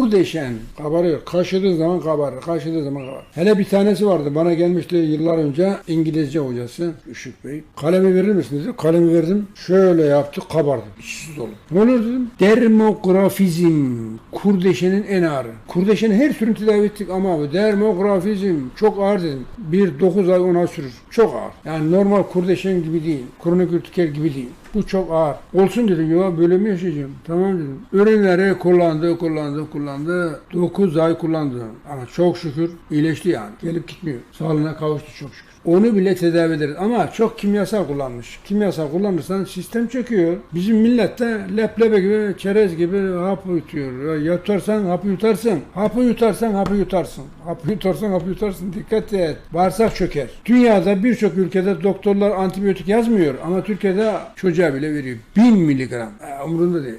Kurdeşen kabarıyor. Kaşıdığı zaman kabarır. Kaşıdığı zaman kabarır. Hele bir tanesi vardı. Bana gelmişti yıllar önce İngilizce hocası Işık Bey. Kalemi verir misiniz? Kalemi verdim. Şöyle yaptı kabardı. İşsiz oldu. Ne olur dedim. Dermografizm. Kurdeşenin en ağırı. Kurdeşenin her türünü tedavi ettik ama bu dermografizm çok ağır dedim. Bir 9 ay ona sürür. Çok ağır. Yani normal kurdeşen gibi değil. Kronik ürtiker gibi değil. Bu çok ağır. Olsun dedim ya böyle mi yaşayacağım? Tamam dedim. Ürünleri kullandı, kullandı, kullandı. 9 ay kullandı. Ama çok şükür iyileşti yani. Gelip gitmiyor. Sağlığına kavuştu çok şükür. Onu bile tedavi ederiz. Ama çok kimyasal kullanmış. Kimyasal kullanırsan sistem çöküyor. Bizim millet de leplebe gibi, çerez gibi hap yutuyor. Yutarsan hapı yutarsın. Hapı yutarsan hapı yutarsın. Hapı yutarsan hapı yutarsın. Dikkat et. Bağırsak çöker. Dünyada birçok ülkede doktorlar antibiyotik yazmıyor. Ama Türkiye'de çocuğa bile veriyor. Bin miligram. Umurunda değil.